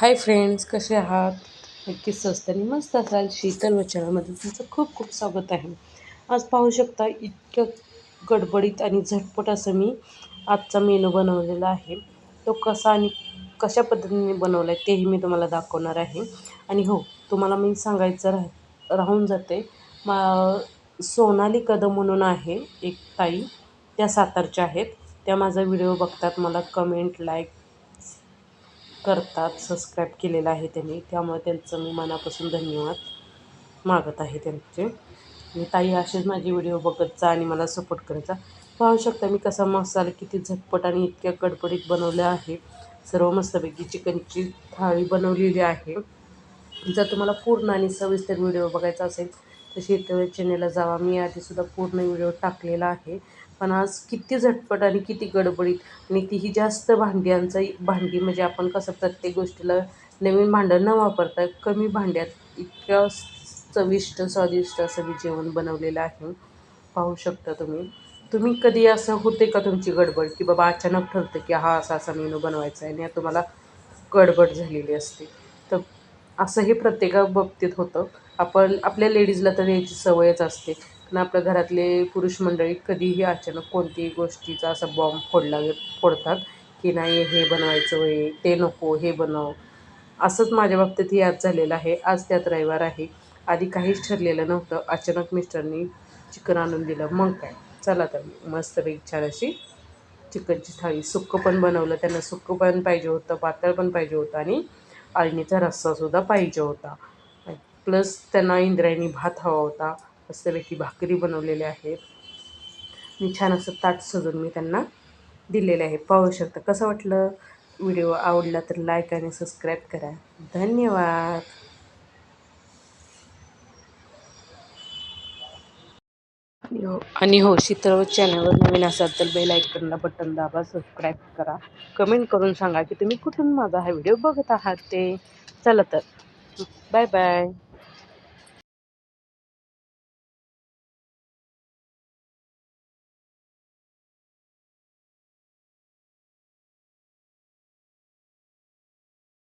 Hi friends कसे आहात? नक्की स्वस्त आणि मस्त असाल शीतल वचनामध्ये तुमचं खूप खूप स्वागत आहे. आज पाहू शकता इतकं गडबडीत आणि झटपट असं मी आजचा मेनू बनवलेला आहे. तो कसा आणि कशा पद्धतीने बनवला आहे तेही मी तुम्हाला दाखवणार आहे. आणि हो तुम्हाला मी सांगायचं राह राहून जाते. मा सोनाली कदम म्हणून आहे एक ताई. त्या सातारच्या आहेत. त्या माझा व्हिडिओ बघतात. मला कमेंट लाईक करतात सबस्क्राईब केलेलं आहे त्यांनी. त्यामुळे त्यांचं मी मनापासून धन्यवाद मागत आहे त्यांचे. मी ताई असेच माझे व्हिडिओ बघत जा आणि मला सपोर्ट करायचा पाहू शकता मी कसा मसाला किती झटपट आणि इतक्या कडपडीत बनवलं आहे. सर्व मस्तपैकी चिकनची थाळी बनवलेली आहे. जर तुम्हाला पूर्ण आणि सविस्तर व्हिडिओ बघायचा असेल तर शेतकरी चॅनेलला जावा. मी आधीसुद्धा पूर्ण व्हिडिओ टाकलेला आहे. पण आज किती झटपट आणि किती गडबडीत आणि तीही जास्त भांड्यांचा भांडी म्हणजे आपण कसं प्रत्येक गोष्टीला नवीन भांडं न वापरता कमी भांड्यात इतक्या चविष्ट स्वादिष्ट असं मी जेवण बनवलेलं आहे. पाहू शकता तुम्ही. तुम्ही कधी असं होते का तुमची गडबड की बाबा अचानक ठरतं की हा असा असा मेनू बनवायचा आहे आणि तुम्हाला गडबड झालेली असते? तर असं हे प्रत्येका बाबतीत होतं. आपण आपल्या लेडीजला तर याची सवयच असते. पण आपल्या घरातले पुरुष मंडळी कधीही अचानक कोणतीही गोष्टीचा असा बॉम्ब फोडला फोडतात की नाही हे बनवायचं होय ते नको हे बनव. असंच माझ्या बाबतीतही आज झालेलं आहे. आज त्यात रविवार आहे. आधी काहीच ठरलेलं नव्हतं. अचानक मिस्टरनी चिकन आणून दिलं. मग काय? चला तर मस्तपैकी छान अशी चिकनची थाळी. सुक्कं पण बनवलं. त्यांना सुक्कं पण पाहिजे होतं पातळ पण पाहिजे होतं आणि अळणीचा रस्सासुद्धा पाहिजे होता. प्लस त्यांना इंद्रायणी भात हवा होता. मस्तपैकी भाकरी बनवलेल्या आहेत. मी छान असं ताट सजून मी त्यांना दिलेले आहे. पाहू शकता कसं वाटलं? व्हिडिओ आवडला तर लाईक आणि सबस्क्राईब करा. धन्यवाद. आणि हो आणि हो शीतळ चॅनलवर नवीन असाल तर बेल आयकनला बटन दाबा सबस्क्राईब करा. कमेंट करून सांगा की तुम्ही कुठून माझा हा व्हिडिओ बघत आहात ते. चला तर. Bye bye